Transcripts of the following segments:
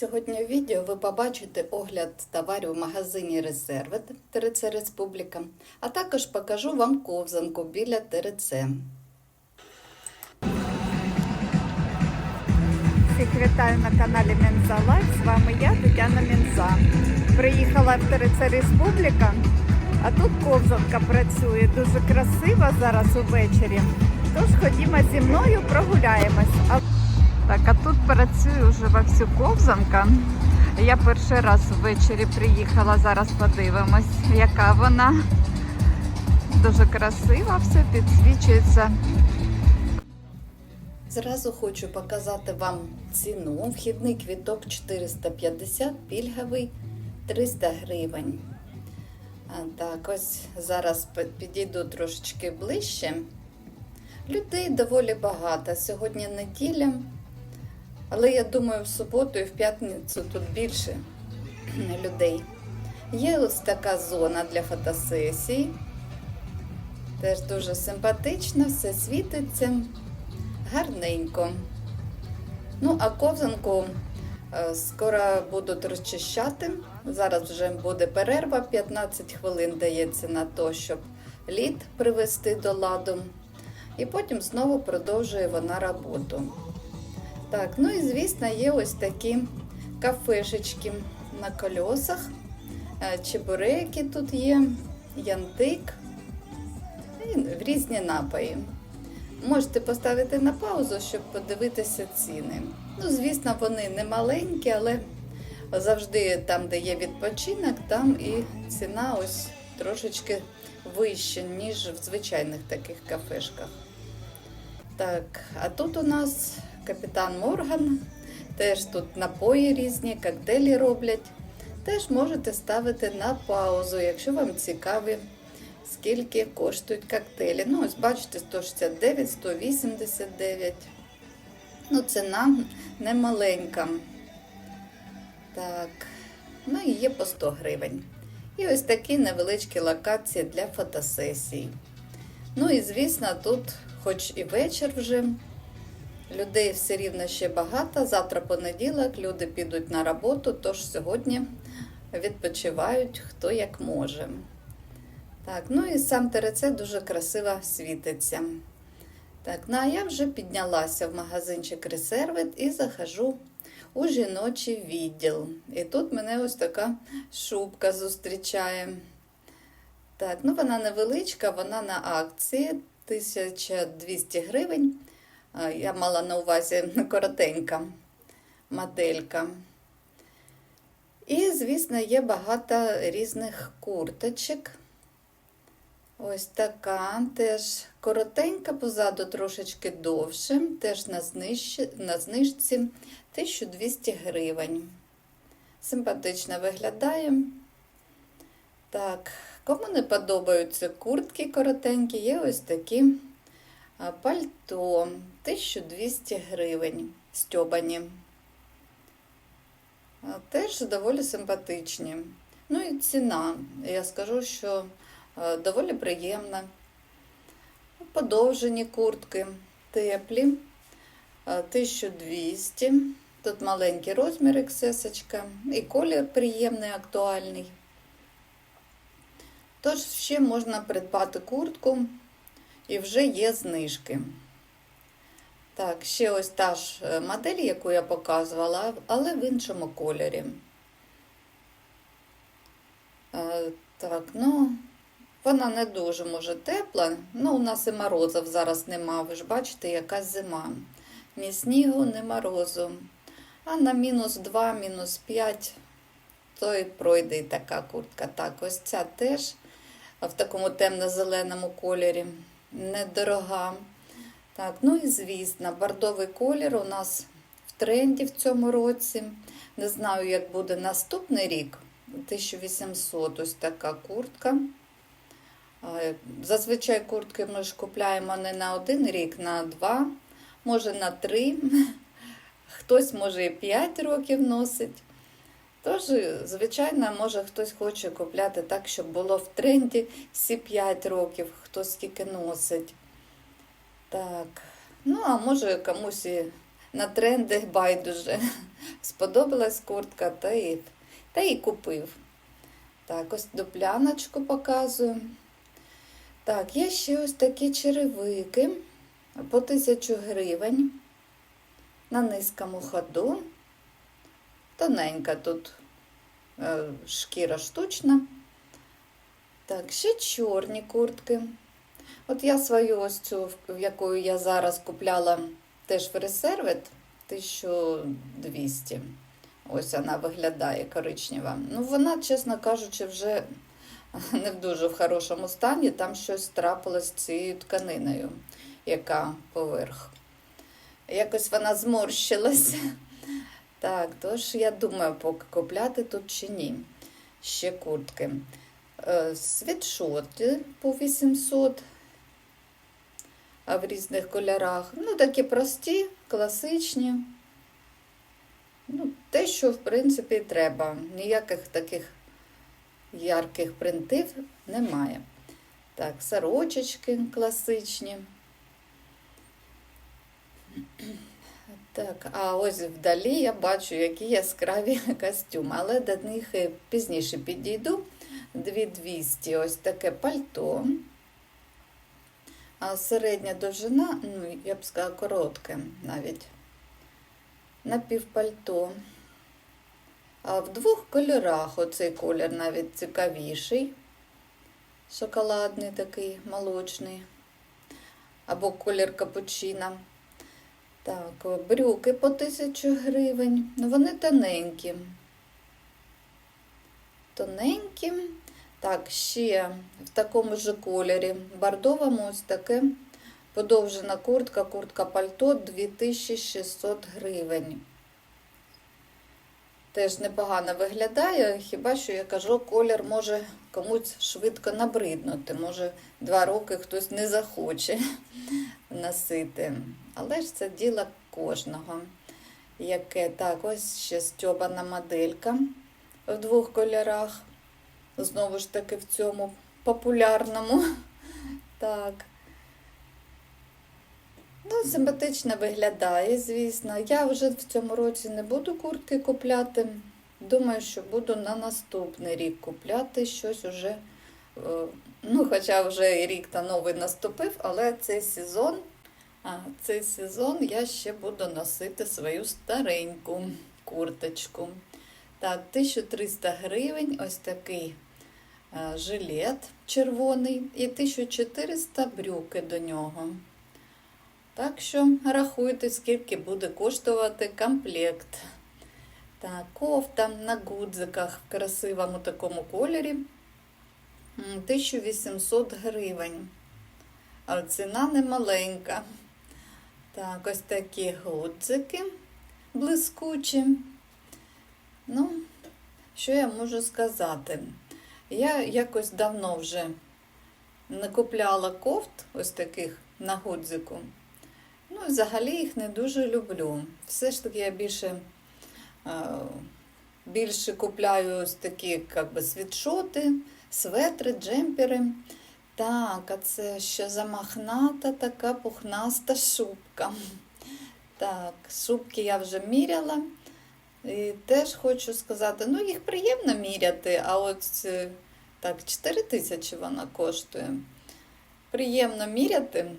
Сьогодні у відео ви побачите огляд товарів в магазині Резерви ТРЦ Республіка, а також покажу вам ковзанку біля ТРЦ. Всіх вітаю на каналі Менза Лайф. З вами я, Тетяна Менза. Приїхала в ТРЦ Республіка, а тут ковзанка працює дуже красиво зараз увечері. Тож ходімо зі мною, прогуляємось. Так, а тут працює вже вовсю ковзанка. Я перший раз ввечері приїхала, зараз подивимось, яка вона. Дуже красиво все підсвічується. Зразу хочу показати вам ціну. Вхідний квіток 450, пільговий 300 гривень. Так, ось зараз підійду трошечки ближче. Людей доволі багато. Сьогодні неділя, але я думаю, в суботу і в п'ятницю тут більше людей. Є ось така зона для фотосесій. Теж дуже симпатично, все світиться гарненько. Ну, а ковзанку е, скоро будуть розчищати. Зараз вже буде перерва, 15 хвилин дається на те, щоб лід привести до ладу. І потім знову продовжує вона роботу. Так, ну і звісно, є ось такі кафешечки на колесах. Е, Чебуреки тут є, янтик і різні напої. Можете поставити на паузу, щоб подивитися ціни. Ну, звісно, вони не маленькі, але завжди там, де є відпочинок, там і ціна ось трошечки вища, ніж в звичайних таких кафешках. Так, а тут у нас капітан Морган. Теж тут напої різні, коктейлі роблять. Теж можете ставити на паузу, якщо вам цікаві скільки коштують коктейлі. Ну, ось бачите, 169, 189. Ну, ціна не маленька. Так, ну і є по 100 гривень. І ось такі невеличкі локації для фотосесій. Ну і звісно, тут, хоч і вечір вже, людей все рівно ще багато. Завтра понеділок, люди підуть на роботу, тож сьогодні відпочивають хто як може. Так, ну і сам ТРЦ дуже красиво світиться. Так, ну а я вже піднялася в магазинчик Резервит і захожу у жіночий відділ. І тут мене ось така шубка зустрічає. Так, ну вона невеличка, вона на акції 1200 гривень. Я мала на увазі коротенька моделька. І, звісно, є багато різних курточок. Ось така, теж коротенька, позаду трошечки довше, теж на, зниж... на знижці 1200 гривень. Симпатично виглядає. Так, кому не подобаються куртки коротенькі, є ось такі пальто 1200 гривень стьобані. Теж доволі симпатичні. Ну і ціна. Я скажу, що доволі приємна. Подовжені куртки теплі. е, 1200. Тут маленький розмір XS, і колір приємний, актуальний. Тож ще можна придбати куртку і вже є знижки. Так, ще ось та ж е, модель, яку я показувала, але в іншому кольорі. Е, Так, ну, вона не дуже може тепла. Ну, у нас і морозів зараз нема. Ви ж бачите, яка зима. Ні снігу, ні морозу. А на мінус 2, мінус 5, то і пройде і така куртка. Так, ось ця теж в такому темно-зеленому кольорі. Недорога. Так, ну і звісно, бордовий колір у нас в тренді в цьому році. Не знаю, як буде наступний рік. 1800 ось така куртка. Зазвичай куртки ми ж купляємо не на один рік, на два, може на три. Хтось може і 5 років носить. Тож, звичайно, може хтось хоче купляти так, щоб було в тренді всі 5 років, хто скільки носить. Так, ну а може комусь і на тренди байдуже. Сподобалась куртка, та і, та і купив. Так, ось дупляночку показую. Так, є ще ось такі черевики по 1000 гривень на низькому ходу. Тоненька тут е, шкіра штучна. Так, ще чорні куртки. От я свою ось цю, в якою я зараз купляла теж в Ресервет 1200. Ось вона виглядає коричнева. Ну, вона, чесно кажучи, вже не в дуже в хорошому стані. Там щось трапилось з цією тканиною, яка поверх. Якось вона зморщилась. Так, тож я думаю, поки купляти тут чи ні. Ще куртки. Е, Світшоти по 800 а в різних кольорах. Ну, такі прості, класичні. Ну, те, що, в принципі, треба. Ніяких таких ярких принтів немає. Так, сорочечки класичні. Так, а ось вдалі я бачу, які яскраві костюми, але до них е, пізніше підійду. 2200 ось таке пальто. А середня довжина, ну, я б сказала, коротке навіть. Напівпальто. А в двох кольорах оцей колір навіть цікавіший. Шоколадний такий, молочний. Або колір капучино. Так, брюки по 1000 гривень. Ну, вони тоненькі. Тоненькі. Так, ще в такому ж кольорі. Бордовому ось таке подовжена куртка, куртка пальто 2600 гривень. Теж непогано виглядає, хіба що я кажу, колір може комусь швидко набриднути. Може, два роки хтось не захоче носити. Але ж це діло кожного. Яке так, ось ще стьобана моделька в двох кольорах. Знову ж таки в цьому популярному. Так. Ну, симпатично виглядає, звісно. Я вже в цьому році не буду куртки купляти. Думаю, що буду на наступний рік купляти щось уже. е, Ну, хоча вже і рік та новий наступив, але цей сезон, цей сезон я ще буду носити свою стареньку курточку. Так, 1300 гривень, ось такий е, жилет червоний і 1400 брюки до нього. Так що рахуйте, скільки буде коштувати комплект. Так, кофта на гудзиках в красивому такому кольорі. 1800 гривень. А ціна не маленька. Так, ось такі гудзики блискучі. Ну, що я можу сказати? Я якось давно вже не купляла кофт, ось таких на гудзику. Ну, взагалі їх не дуже люблю. Все ж таки я більше, більше купляю ось такі як би, світшоти, светри, джемпери. Так, а це ще замахната така пухнаста шубка. Так, шубки я вже міряла. І теж хочу сказати, ну їх приємно міряти, а от е, так, 4 тисячі вона коштує. Приємно міряти.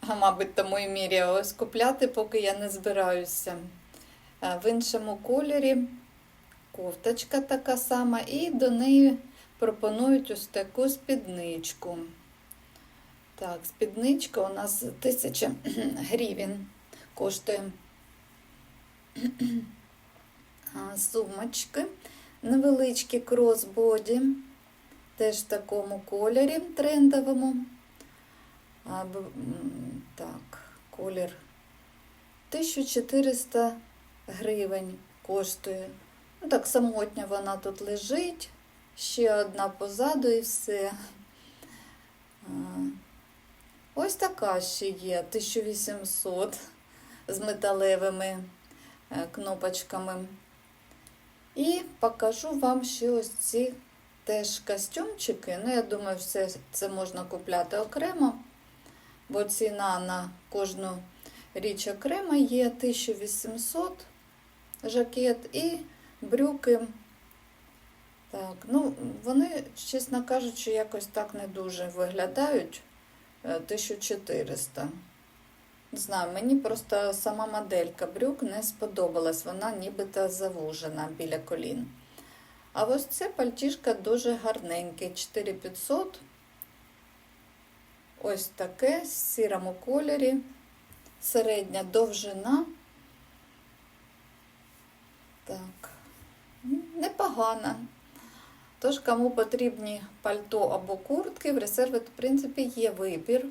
А, мабуть, тому і міряю. Ось купляти, поки я не збираюся. В іншому кольорі кофточка така сама, і до неї пропонують ось таку спідничку. Так, спідничка у нас 1000 гривень коштує. Сумочки невеличкі кросбоді, теж в такому кольорі трендовому. Так, колір 1400 гривень коштує. Ну, так самотня вона тут лежить. Ще одна позаду і все. Ось така ще є 1800 з металевими е, кнопочками. І покажу вам ще ось ці теж костюмчики. Ну, я думаю, все це можна купляти окремо, бо ціна на кожну річ окрема є 1800 жакет і брюки. Так, ну вони, чесно кажучи, якось так не дуже виглядають. Е, 1400. Не знаю, мені просто сама моделька брюк не сподобалась. Вона нібито завужена біля колін. А ось це пальтішка дуже гарненьке. 4500. Ось таке в сірому кольорі. Середня довжина. Так, непогана. Тож, кому потрібні пальто або куртки, в резерві, в принципі, є вибір.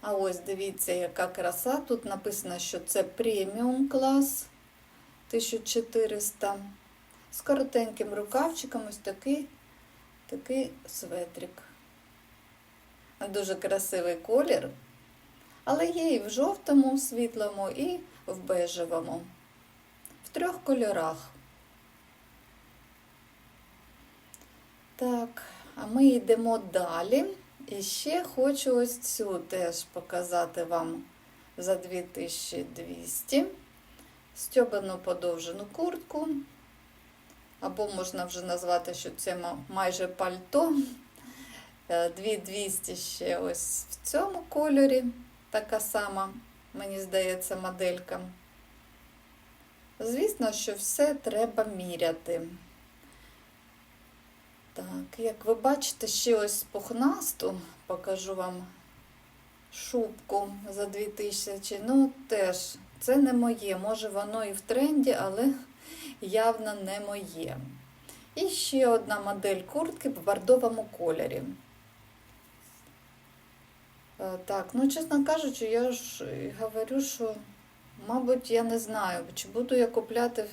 А ось дивіться, яка краса. Тут написано, що це преміум клас 1400. З коротеньким рукавчиком ось такий, такий светрик. Дуже красивий колір. Але є і в жовтому, світлому, і в бежевому. В трьох кольорах. Так, а ми йдемо далі. І ще хочу ось цю теж показати вам за 2200. Стьобану подовжену куртку. Або можна вже назвати, що це майже пальто. Е, 2200 ще ось в цьому кольорі. Така сама, мені здається, моделька. Звісно, що все треба міряти. Так, як ви бачите, ще ось пухнасту, покажу вам шубку за 2000. Ну, теж, це не моє. Може, воно і в тренді, але явно не моє. І ще одна модель куртки в бордовому кольорі. Е, Так, ну, чесно кажучи, я ж говорю, що, мабуть, я не знаю, чи буду я купляти.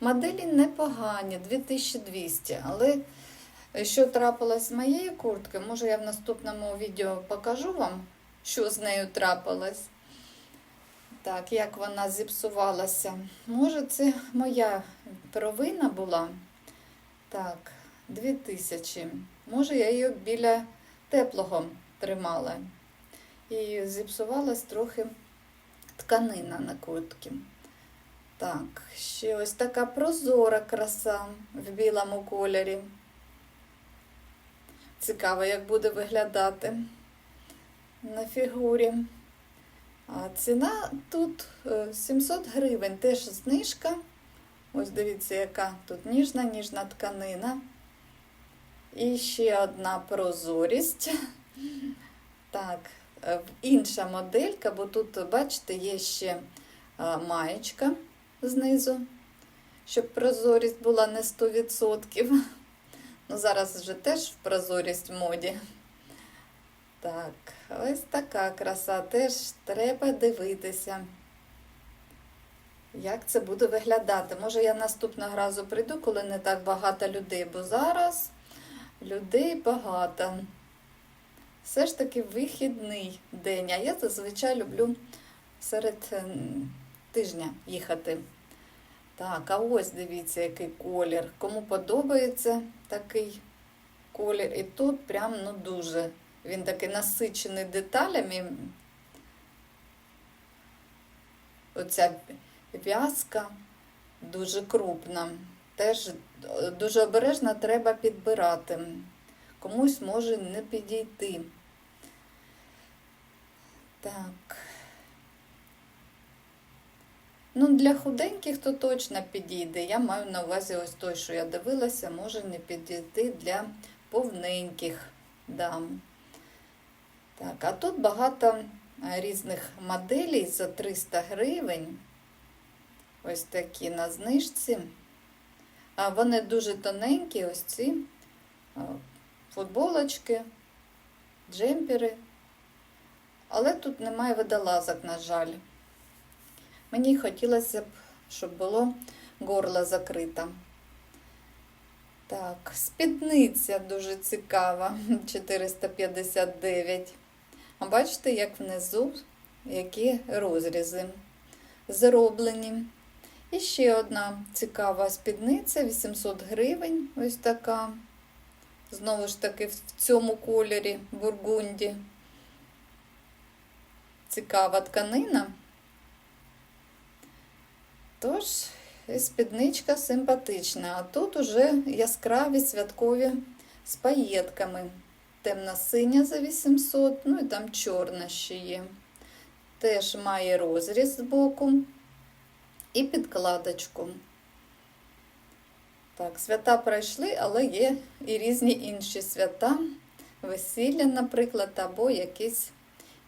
Моделі непогані, 2200, але що трапилось з моєю курткою, може я в наступному відео покажу вам, що з нею трапилось. Так, як вона зіпсувалася. Може, це моя провина була. Так, 2000. Може, я її біля теплого тримала. І зіпсувалась трохи тканина на куртці. Так, ще ось така прозора краса в білому кольорі. Цікаво, як буде виглядати на фігурі. А ціна тут е, 700 гривень, теж знижка. Ось дивіться, яка тут ніжна, ніжна тканина. І ще одна прозорість. Так, е, інша моделька, бо тут, бачите, є ще е, маєчка знизу, щоб прозорість була не 100%. Ну, зараз вже теж в прозорість моді. Так, ось така краса. Теж треба дивитися, як це буде виглядати. Може, я наступного разу прийду, коли не так багато людей, бо зараз людей багато. Все ж таки вихідний день. А я зазвичай люблю серед тижня їхати. Так, а ось дивіться, який колір. Кому подобається такий колір. І тут прям ну дуже. Він такий насичений деталями. Оця в'язка дуже крупна. Теж е, дуже обережно треба підбирати. Комусь може не підійти. Так. Ну, для худеньких то точно підійде. Я маю на увазі ось той, що я дивилася, може не підійти для повненьких дам. Так, а тут багато е, різних моделей за 300 гривень. Ось такі на знижці. А вони дуже тоненькі, ось ці е, футболочки, джемпери. Але тут немає водолазок, на жаль. Мені хотілося б, щоб було горло закрите. Так, спідниця дуже цікава, 459. А бачите, як внизу, які розрізи зроблені. І ще одна цікава спідниця, 800 гривень, ось така. Знову ж таки, в цьому кольорі бургунді. Цікава тканина. Тож, спідничка симпатична. А тут уже яскраві святкові з паєтками. Темно-синя за 800, ну і там чорна ще є. Теж має розріз збоку і підкладочку. Так, свята пройшли, але є і різні інші свята, весілля, наприклад, або якісь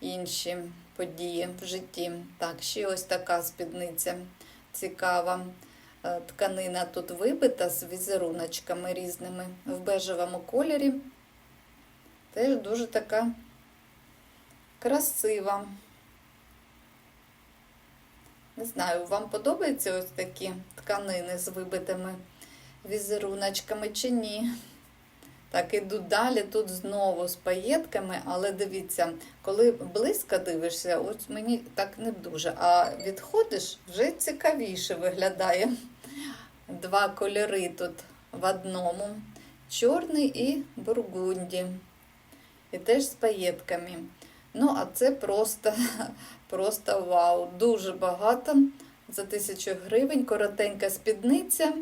інші події в житті. Так, ще ось така спідниця цікава. Е, Тканина тут вибита з візеруночками різними в бежевому кольорі. Теж дуже така красива. Не знаю, вам подобаються ось такі тканини з вибитими візеруночками чи ні. Так, іду далі, тут знову з паєтками, але дивіться, коли близько дивишся, ось мені так не дуже. А відходиш, вже цікавіше виглядає. Два кольори тут в одному: чорний і бургунді. І теж з паєтками. Ну, а це просто, просто вау. Дуже багато. За тисячу гривень коротенька спідниця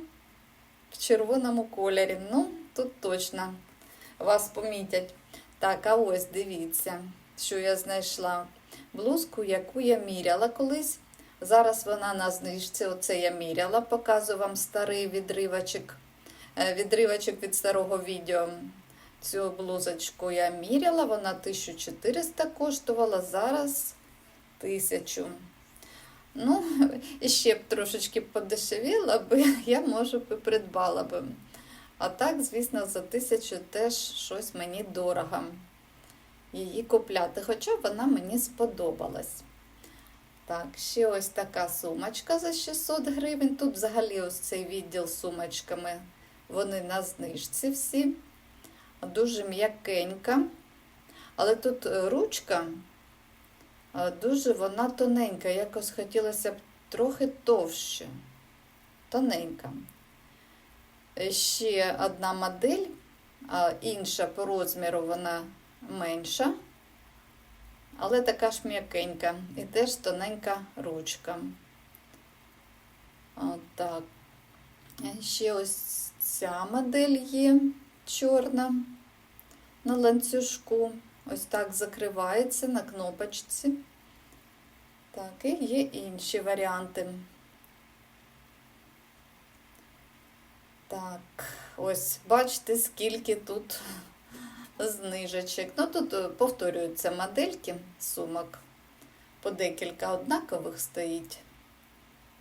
в червоному кольорі. Ну, тут точно вас помітять. Так, а ось дивіться, що я знайшла. Блузку, яку я міряла колись. Зараз вона на знижці. Оце я міряла, показую вам старий відривачок. Е, Відривачок від старого відео. Цю блузочку я міряла, вона 1400 коштувала, зараз 1000. Ну, і ще б трошечки подешевіла би, я, може, б і придбала би. А так, звісно, за 1000 теж щось мені дорого її купляти, хоча вона мені сподобалась. Так, ще ось така сумочка за 600 гривень. Тут взагалі ось цей відділ з сумочками, вони на знижці всі. Дуже м'якенька. Але тут е, ручка е, дуже вона тоненька. Якось хотілося б трохи товще. Тоненька. Ще одна модель, а інша по розміру вона менша, але така ж м'якенька. І теж тоненька ручка. От так. Ще ось ця модель є чорна на ланцюжку. Ось так закривається на кнопочці. Так, і є інші варіанти. Так, ось бачите, скільки тут знижечок. Ну, тут е, повторюються модельки сумок. По декілька однакових стоїть.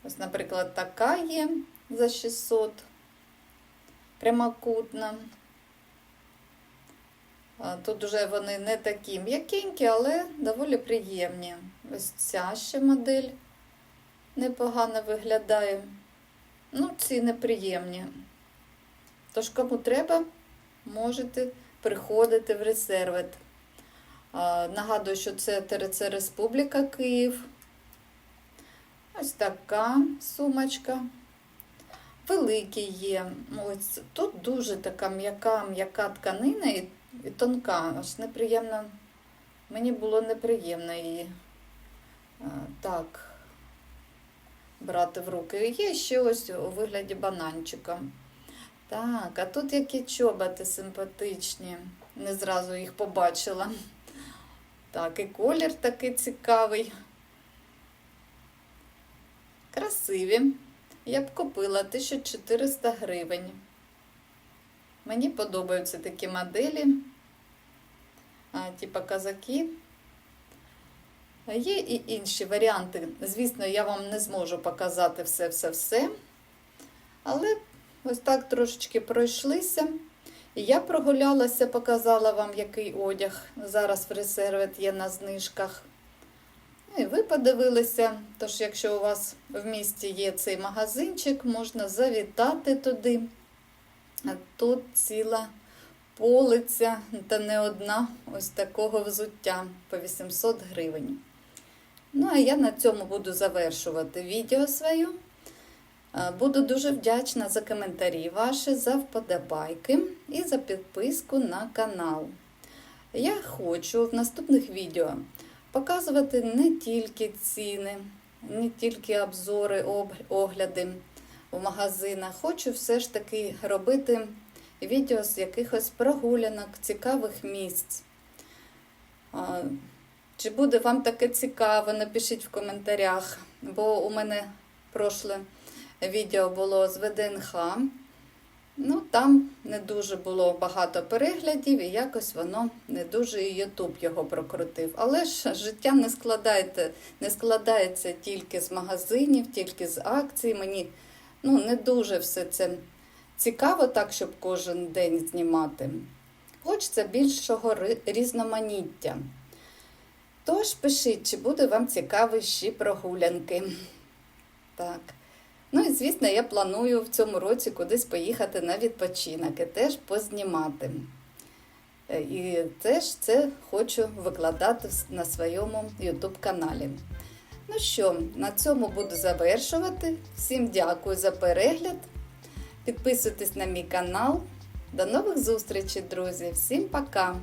Ось, наприклад, така є за 600 прямокутна. Тут вже вони не такі м'якенькі, але доволі приємні. Ось ця ще модель непогано виглядає. Ну, ці неприємні. Тож, кому треба, можете приходити в резервет. Нагадую, що це ТРЦ Республіка Київ. Ось така сумочка. Великі є. Ось тут дуже така м'яка, м'яка тканина і, тонка. Аж неприємно. Мені було неприємно її так брати в руки. Є ще ось у вигляді бананчика. Так, а тут які чоботи симпатичні. Не зразу їх побачила. Так, і колір такий цікавий. Красиві. Я б купила 1400 гривень. Мені подобаються такі моделі, типа казаки. Є і інші варіанти. Звісно, я вам не зможу показати все-все-все. Але ось так трошечки пройшлися. Я прогулялася, показала вам, який одяг. Зараз в резервет є на знижках. Ну, І ви подивилися, тож, якщо у вас в місті є цей магазинчик, можна завітати туди. А тут ціла полиця та не одна ось такого взуття по 800 гривень. Ну, а я на цьому буду завершувати відео своє. Е, Буду дуже вдячна за коментарі ваші, за вподобайки і за підписку на канал. Я хочу в наступних відео показувати не тільки ціни, не тільки обзори, огляди в магазинах. Хочу все ж таки робити відео з якихось прогулянок, цікавих місць. Чи буде вам таке цікаво, напишіть в коментарях, бо у мене прошле відео було з ВДНХ. Ну, там не дуже було багато переглядів, і якось воно не дуже і Ютуб його прокрутив. Але ж життя не складається, не складається тільки з магазинів, тільки з акцій. Мені ну, не дуже все це цікаво, так, щоб кожен день знімати. Хочеться більшого різноманіття. Тож пишіть, чи буде вам цікаві ще прогулянки. Так. Ну і звісно, я планую в цьому році кудись поїхати на відпочинок і теж познімати. Е, І теж це хочу викладати на своєму YouTube каналі. Ну що, на цьому буду завершувати. Всім дякую за перегляд. Підписуйтесь на мій канал. До нових зустрічей, друзі. Всім пока!